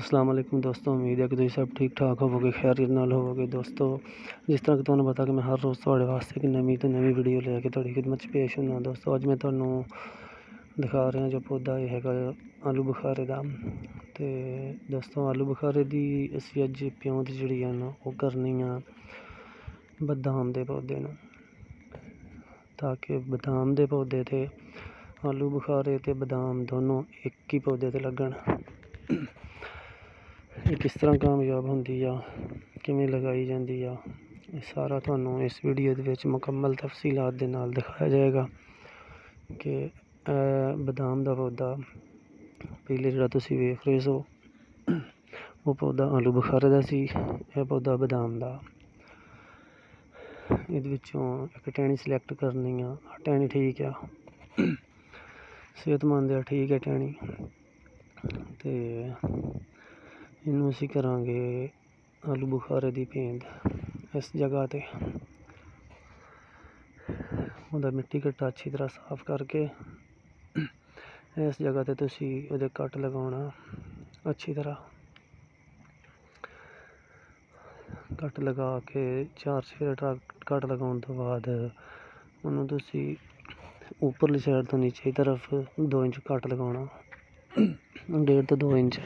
ਅਸਲਾਮ ਵਾਲੇਕੁਮ ਦੋਸਤੋ ਉਮੀਦ ਹੈ ਕਿ ਤੁਸੀਂ ਸਭ ਠੀਕ ਠਾਕ ਹੋਵੋਗੇ ਖੈਰੀਅਤ ਨਾਲ ਹੋਵੋਗੇ ਦੋਸਤੋ ਜਿਸ ਤਰ੍ਹਾਂ ਕਿ ਤੁਹਾਨੂੰ ਪਤਾ ਕਿ ਮੈਂ ਹਰ ਰੋਜ਼ ਤੁਹਾਡੇ ਵਾਸਤੇ ਇੱਕ ਨਵੀਂ ਤੋਂ ਨਵੀਂ ਵੀਡੀਓ ਲੈ ਕੇ ਤੁਹਾਡੀ ਖਿਦਮਤ 'ਚ ਪੇਸ਼ ਹੁੰਦਾ ਦੋਸਤੋ ਅੱਜ ਮੈਂ ਤੁਹਾਨੂੰ ਦਿਖਾ ਰਿਹਾ ਜੋ ਪੌਦਾ ਇਹ ਹੈਗਾ ਆਲੂ ਬੁਖਾਰੇ ਦਾ ਤੇ ਦੋਸਤੋ ਆਲੂ ਬੁਖਾਰੇ ਦੀ ਅਸੀਂ ਅੱਜ ਪਿਉਂਦ ਜਿਹੜੀ ਆ ਨਾ ਉਹ ਕਰਨੀ ਆ ਬਦਾਮ ਦੇ ਪੌਦੇ ਨੂੰ ਤਾਂ ਕਿ ਬਦਾਮ ਦੇ ਪੌਦੇ ਤੇ ਆਲੂ ਬੁਖਾਰੇ ਤੇ ਬਦਾਮ ਦੋਨੋਂ ਇੱਕ ਹੀ ਪੌਦੇ ਤੇ ਲੱਗਣ ਇਹ ਕਿਸ ਤਰ੍ਹਾਂ ਕਾਮਯਾਬ ਹੁੰਦੀ ਆ, ਕਿਵੇਂ ਲਗਾਈ ਜਾਂਦੀ ਆ, ਇਹ ਸਾਰਾ ਤੁਹਾਨੂੰ ਇਸ ਵੀਡੀਓ ਦੇ ਵਿੱਚ ਮੁਕੰਮਲ ਤਫਸੀਲਾਤ ਦੇ ਨਾਲ ਦਿਖਾਇਆ ਜਾਏਗਾ ਕਿ ਇਹ ਬਦਾਮ ਦਾ ਪੌਦਾ, ਪਹਿਲੇ ਜਿਹੜਾ ਤੁਸੀਂ ਵੇਖ ਰਹੇ ਸੋ, ਉਹ ਪੌਦਾ ਆਲੂ ਬੁਖਾਰੇ ਦਾ ਸੀ, ਇਹ ਪੌਦਾ ਬਦਾਮ ਦਾ। ਇਹਦੇ ਵਿੱਚੋਂ ਇੱਕ ਟਹਿਣੀ ਸਿਲੈਕਟ ਕਰਨੀ ਆ ਟਹਿਣੀ ਠੀਕ ਆ। ਸਿਹਤਮੰਦ ਆ, ਠੀਕ ਹੈ ਟਹਿਣੀ। ਤੇ ਇਹਨੂੰ ਅਸੀਂ ਕਰਾਂਗੇ ਆਲੂ ਬੁਖਾਰੇ ਦੀ ਪੇਂਦ ਇਸ ਜਗ੍ਹਾ ਤੇ। ਉਹਦਾ ਮਿੱਟੀ ਘੱਟਾ ਅੱਛੀ ਤਰ੍ਹਾਂ ਸਾਫ਼ ਕਰਕੇ ਇਸ ਜਗ੍ਹਾ ਤੇ ਤੁਸੀਂ ਉਹਦੇ ਕੱਟ ਲਗਾਉਣਾ ਅੱਛੀ ਤਰ੍ਹਾਂ। ਕੱਟ ਲਗਾ ਕੇ ਚਾਰ ਸਫੇਰੇ ਕੱਟ ਲਗਾਉਣ ਤੋਂ ਬਾਅਦ ਉਹਨੂੰ ਤੁਸੀਂ ਉੱਪਰਲੀ ਸਾਈਡ ਤੋਂ ਨੀਚੇ ਤਰਫ 2 ਇੰਚ ਕੱਟ ਲਗਾਉਣਾ। ਡੇਢ ਤੋਂ 2 ਇੰਚ।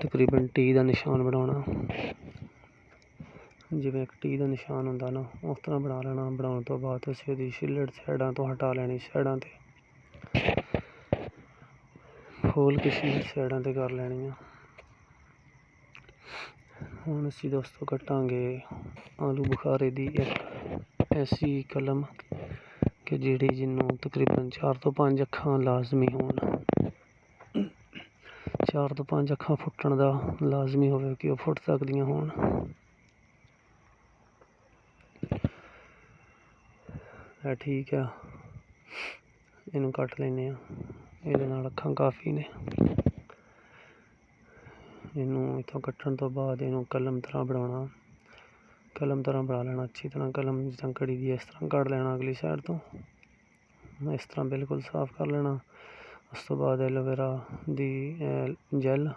ਤਕਰੀਬਨ ਟੀ ਦਾ ਨਿਸ਼ਾਨ ਬਣਾਉਣਾ। ਜਿਵੇਂ ਇੱਕ ਟੀ ਦਾ ਨਿਸ਼ਾਨ ਹੁੰਦਾ ਨਾ, ਉਸ ਤਰ੍ਹਾਂ ਬਣਾ ਲੈਣਾ। ਬਣਾਉਣ ਤੋਂ ਬਾਅਦ ਤੁਸੀਂ ਉਹਦੀ ਛਿੱਲੜ ਸਾਈਡਾਂ ਤੋਂ ਹਟਾ ਲੈਣੀ, ਸਾਈਡਾਂ ਤੇ। ਖੋਲ ਕਿਸੇ ਸਾਈਡਾਂ ਤੇ ਕਰ ਲੈਣੀ ਆ ਹੁਣ ਅਸੀਂ ਦੋਸਤੋ ਕੱਟਾਂਗੇ ਆਲੂ ਬੁਖਾਰੇ ਦੀ ਇੱਕ ਐਸੀ ਕਲਮ, ਕਿ ਜਿਹੜੀ ਜਿਹਨੂੰ ਤਕਰੀਬਨ 4 ਤੋਂ 5 ਅੱਖਾਂ ਲਾਜ਼ਮੀ ਹੋਣ। ਚਾਰ ਤੋਂ ਪੰਜ ਅੱਖਾਂ ਫੁੱਟਣ ਦਾ ਲਾਜ਼ਮੀ ਹੋਵੇ ਕਿ ਉਹ ਫੁੱਟ ਸਕਦੀਆਂ ਹੋਣ। ਇਹ ਠੀਕ ਆ। ਇਹਨੂੰ ਕੱਟ ਲੈਨੇ ਆ ਇਹਦੇ ਨਾਲ ਅੱਖਾਂ ਕਾਫੀ ਨੇ। ਇਹਨੂੰ ਇਥੋਂ ਕੱਟਣ ਤੋਂ ਬਾਅਦ ਇਹਨੂੰ ਕਲਮ ਤਰ੍ਹਾਂ ਬਣਾਉਣਾ। ਕਲਮ ਤਰ੍ਹਾਂ ਬਣਾ ਲੈਣਾ ਅੱਛੀ ਤਰ੍ਹਾਂ। ਕਲਮ ਜਿਸ ਤਰ੍ਹਾਂ ਕੜੀ ਦੀ ਇਸ ਤਰ੍ਹਾਂ ਕੱਢ ਲੈਣਾ ਅਗਲੀ ਸਾਈਡ ਤੋਂ। ਇਸ ਤਰ੍ਹਾਂ ਬਿਲਕੁਲ ਸਾਫ਼ ਕਰ ਲੈਣਾ। ਉਸ ਤੋਂ ਬਾਅਦ ਐਲੋਵੇਰਾ ਦੀ ਜੈਲ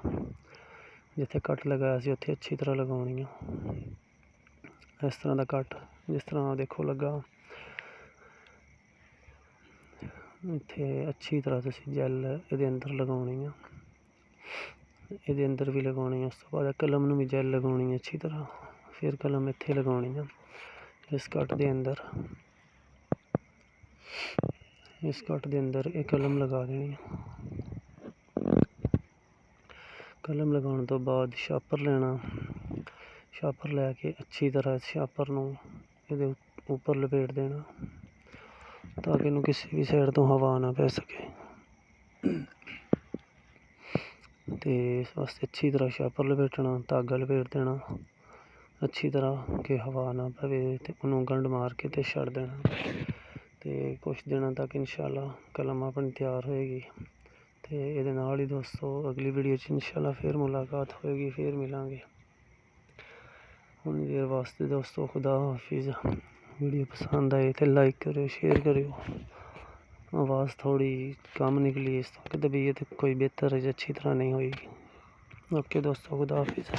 ਜਿੱਥੇ ਕੱਟ ਲਗਾਇਆ ਸੀ ਉੱਥੇ ਅੱਛੀ ਤਰ੍ਹਾਂ ਲਗਾਉਣੀ ਆ। ਇਸ ਤਰ੍ਹਾਂ ਦਾ ਕੱਟ, ਜਿਸ ਤਰ੍ਹਾਂ ਦੇਖੋ ਲੱਗਾ। ਇੱਥੇ ਅੱਛੀ ਤਰ੍ਹਾਂ ਤੁਸੀਂ ਜੈਲ ਇਹਦੇ ਅੰਦਰ ਲਗਾਉਣੀ ਆ। ਇਹਦੇ ਅੰਦਰ ਵੀ ਲਗਾਉਣੀ ਆ, ਉਸ ਤੋਂ ਬਾਅਦ ਕਲਮ ਨੂੰ ਵੀ ਜੈਲ ਲਗਾਉਣੀ ਹੈ ਅੱਛੀ ਤਰ੍ਹਾਂ। ਫਿਰ ਕਲਮ ਇੱਥੇ ਲਗਾਉਣੀ ਆ, ਇਸ ਕੱਟ ਦੇ ਅੰਦਰ। ਇਸ ਕੱਟ ਦੇ ਅੰਦਰ ਇਹ ਕਲਮ ਲਗਾ ਦੇਣੀ ਆ। ਕਲਮ ਲਗਾਉਣ ਤੋਂ ਬਾਅਦ ਛਾਪਰ ਲੈਣਾ। ਛਾਪਰ ਲੈ ਕੇ ਅੱਛੀ ਤਰ੍ਹਾਂ ਛਾਪਰ ਨੂੰ ਇਹਦੇ ਉੱਪਰ ਲਪੇਟ ਦੇਣਾ ਤਾਂ ਕਿ ਇਹਨੂੰ ਕਿਸੇ ਵੀ ਸਾਈਡ ਤੋਂ ਹਵਾ ਨਾ ਪੈ ਸਕੇ। ਤੇ ਇਸ ਵਾਸਤੇ ਅੱਛੀ ਤਰ੍ਹਾਂ ਛਾਪਰ ਲਪੇਟਣਾ, ਧਾਗਾ ਲਪੇਟ ਦੇਣਾ, ਅੱਛੀ ਤਰ੍ਹਾਂ ਕਿ ਹਵਾ ਨਾ ਪਵੇ ਤੇ ਉਹਨੂੰ ਗੰਢ ਮਾਰ ਕੇ ਤੇ ਛੱਡ ਦੇਣਾ। ਤੇ ਕੁਝ ਦਿਨਾਂ ਤੱਕ ਇਨਸ਼ਾਅੱਲਾ ਕਲਮ ਆਪਣੀ ਤਿਆਰ ਹੋਏਗੀ। ਤੇ ਇਹਦੇ ਨਾਲ ਹੀ ਦੋਸਤੋ ਅਗਲੀ ਵੀਡੀਓ 'ਚ ਇਨਸ਼ਾਅੱਲਾ ਫਿਰ ਮੁਲਾਕਾਤ ਹੋਏਗੀ, ਫਿਰ ਮਿਲਾਂਗੇ। ਹੁਣ ਦੇਰ ਵਾਸਤੇ ਦੋਸਤੋ ਖੁਦਾ ਹਾਫਿਜ਼। ਵੀਡੀਓ ਪਸੰਦ ਆਏ ਤੇ ਲਾਈਕ ਕਰਿਓ ਸ਼ੇਅਰ ਕਰਿਓ। ਆਵਾਜ਼ ਥੋੜੀ ਕਮ ਨਿਕਲੀ ਇਸ ਤੋਂ ਕਿ ਤਬੀਅਤ ਕੋਈ ਬਿਹਤਰ ਅੱਛੀ ਤਰ੍ਹਾਂ ਨਹੀਂ ਹੋਈ ਓਕੇ ਦੋਸਤੋ, ਖੁਦਾ ਹਾਫਿਜ਼।